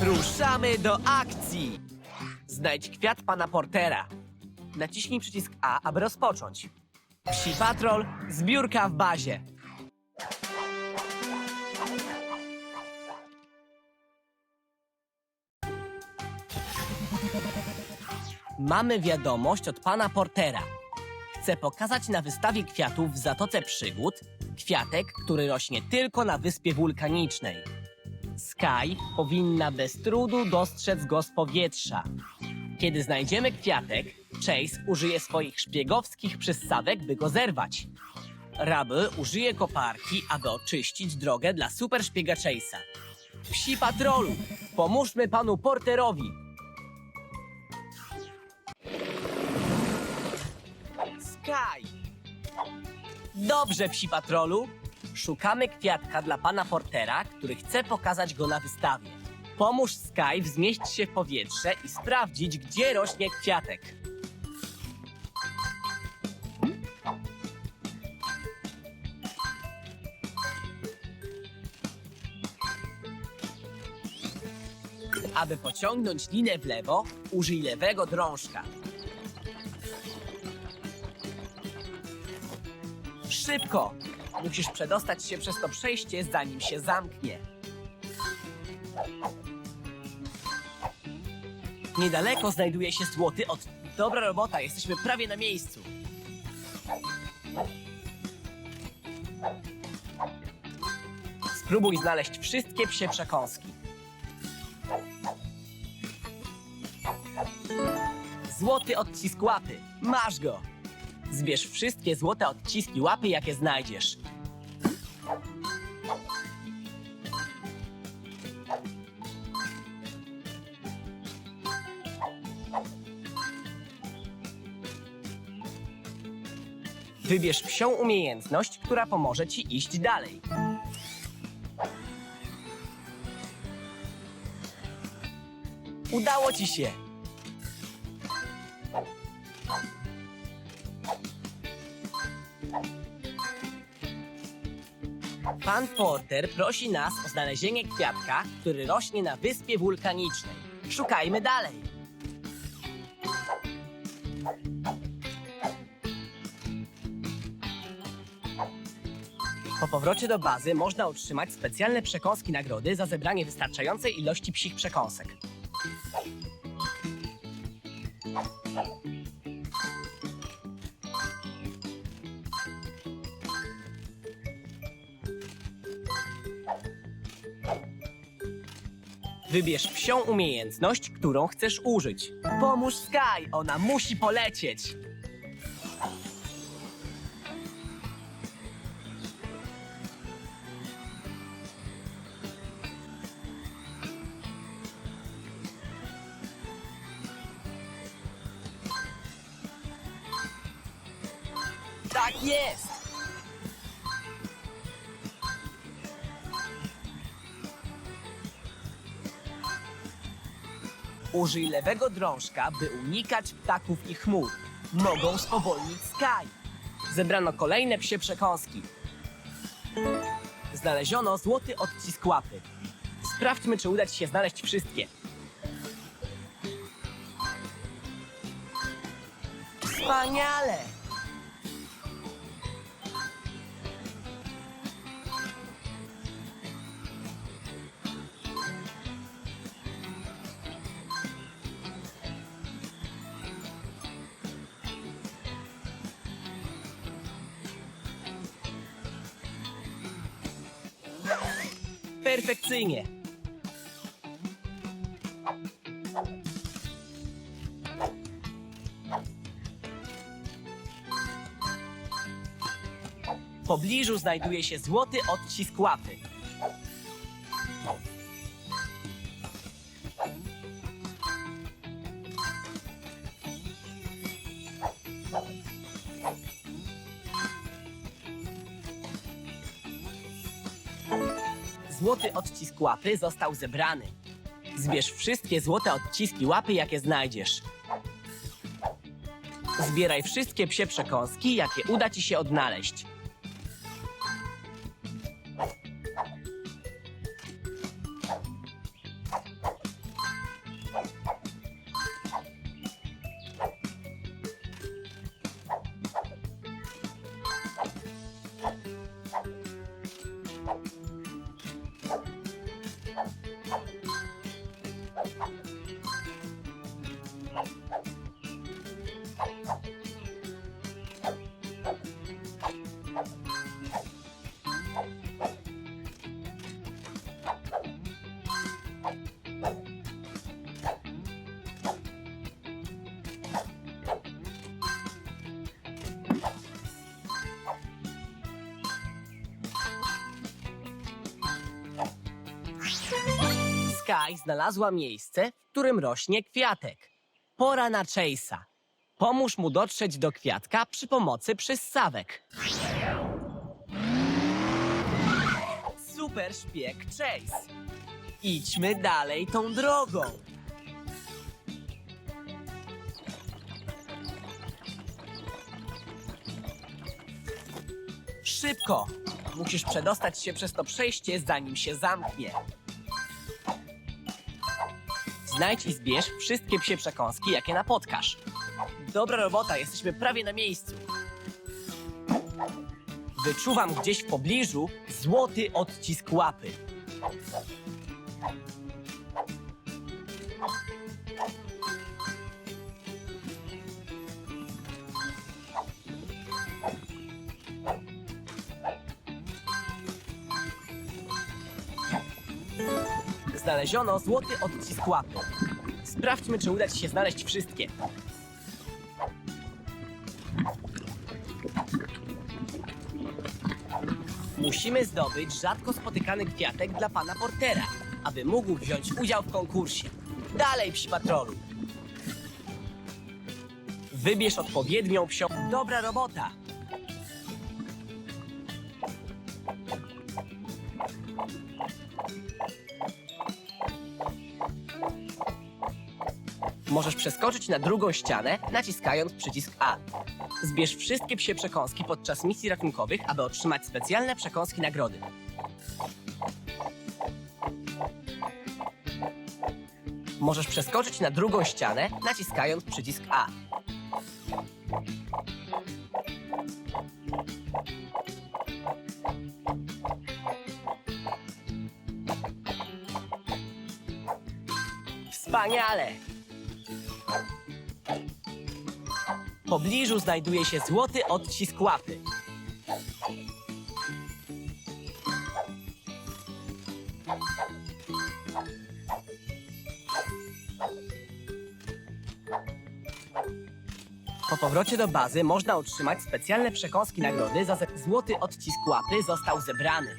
Ruszamy do akcji! Znajdź kwiat pana Portera. Naciśnij przycisk A, aby rozpocząć. Psi Patrol, zbiórka w bazie. Mamy wiadomość od pana Portera. Chce pokazać na wystawie kwiatów w Zatoce Przygód kwiatek, który rośnie tylko na wyspie wulkanicznej. Sky powinna bez trudu dostrzec go z powietrza. Kiedy znajdziemy kwiatek, Chase użyje swoich szpiegowskich przyssawek, by go zerwać. Rabel użyje koparki, aby oczyścić drogę dla super szpiega Chase'a. Psi patrolu, pomóżmy panu Porterowi. Sky! Dobrze, psi patrolu. Szukamy kwiatka dla pana Portera, który chce pokazać go na wystawie. Pomóż Sky wznieść się w powietrze i sprawdzić, gdzie rośnie kwiatek. Aby pociągnąć linę w lewo, użyj lewego drążka. Szybko! Musisz przedostać się przez to przejście, zanim się zamknie. Niedaleko znajduje się złoty od... Dobra robota, jesteśmy prawie na miejscu. Spróbuj znaleźć wszystkie psie przekąski. Złoty odcisk łapy. Masz go! Zbierz wszystkie złote odciski łapy, jakie znajdziesz. Wybierz psią umiejętność, która pomoże ci iść dalej. Udało ci się! Pan Porter prosi nas o znalezienie kwiatka, który rośnie na wyspie wulkanicznej. Szukajmy dalej. Po powrocie do bazy można otrzymać specjalne przekąski nagrody za zebranie wystarczającej ilości psich przekąsek. Wybierz psią umiejętność, którą chcesz użyć. Pomóż Sky, ona musi polecieć. Tak jest! Użyj lewego drążka, by unikać ptaków i chmur. Mogą spowolnić Sky. Zebrano kolejne psie przekąski. Znaleziono złoty odcisk łapy. Sprawdźmy, czy uda ci się znaleźć wszystkie. Wspaniale! Perfekcyjnie. W pobliżu znajduje się złoty odcisk łapy. Złoty odcisk łapy został zebrany. Zbierz wszystkie złote odciski łapy, jakie znajdziesz. Zbieraj wszystkie psie przekąski, jakie uda ci się odnaleźć. Sky znalazła miejsce, w którym rośnie kwiatek. Pora na Chase'a. Pomóż mu dotrzeć do kwiatka przy pomocy przyssawek. Super szpieg Chase. Idźmy dalej tą drogą. Szybko! Musisz przedostać się przez to przejście, zanim się zamknie. Znajdź i zbierz wszystkie psie przekąski, jakie napotkasz. Dobra robota, jesteśmy prawie na miejscu. Wyczuwam gdzieś w pobliżu złoty odcisk łapy. Znaleziono złoty odcisk łapy. Sprawdźmy, czy uda ci się znaleźć wszystkie. Musimy zdobyć rzadko spotykany kwiatek dla pana Portera, aby mógł wziąć udział w konkursie. Dalej, psi patrolu! Wybierz odpowiednią psią. Dobra robota! Możesz przeskoczyć na drugą ścianę, naciskając przycisk A. Zbierz wszystkie psie przekąski podczas misji ratunkowych, aby otrzymać specjalne przekąski nagrody. Możesz przeskoczyć na drugą ścianę, naciskając przycisk A. Wspaniale! Pobliżu znajduje się złoty odcisk łapy. Po powrocie do bazy można otrzymać specjalne przekąski nagrody za złoty odcisk łapy został zebrany.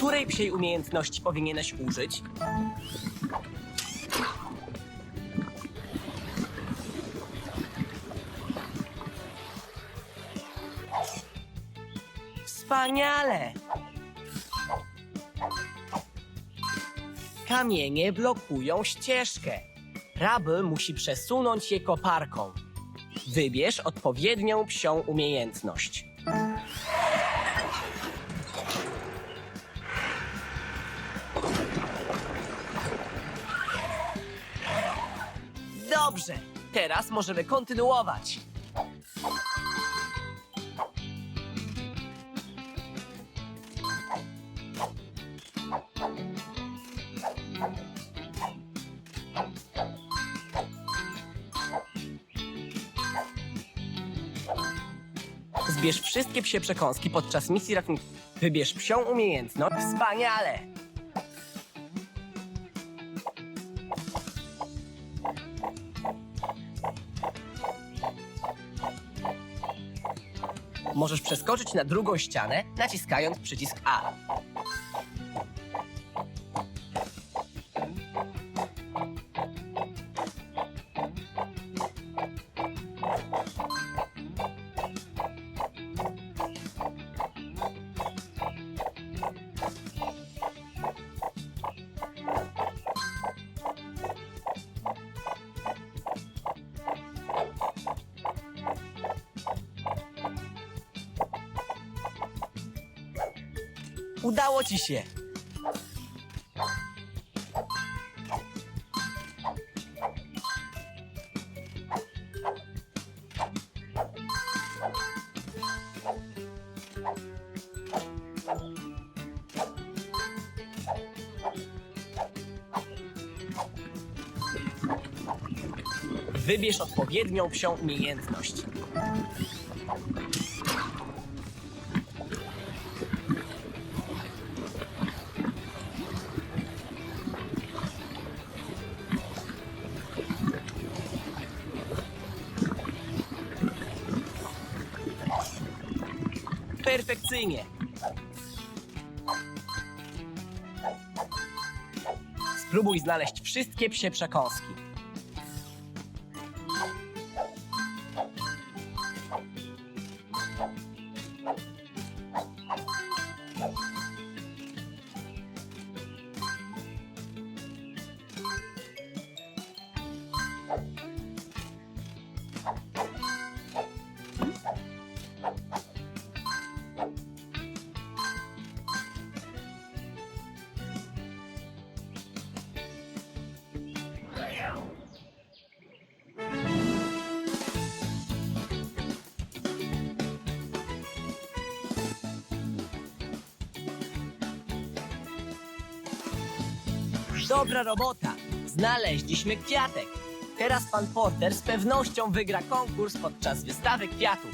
Której psiej umiejętności powinieneś użyć? Wspaniale! Kamienie blokują ścieżkę. Rabel musi przesunąć je koparką. Wybierz odpowiednią psią umiejętność. Dobrze, teraz możemy kontynuować. Zbierz wszystkie psie przekąski podczas misji ratunkowej. Wybierz psią umiejętność. Wspaniale! Możesz przeskoczyć na drugą ścianę, naciskając przycisk A. Udało ci się! Wybierz odpowiednią psią umiejętność. Perfekcyjnie. Spróbuj znaleźć wszystkie psie przekąski. Dobra robota! Znaleźliśmy kwiatek. Teraz pan Porter z pewnością wygra konkurs podczas wystawy kwiatów.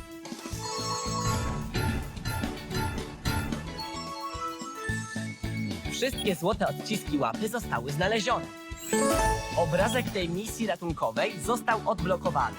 Wszystkie złote odciski łapy zostały znalezione. Obrazek tej misji ratunkowej został odblokowany.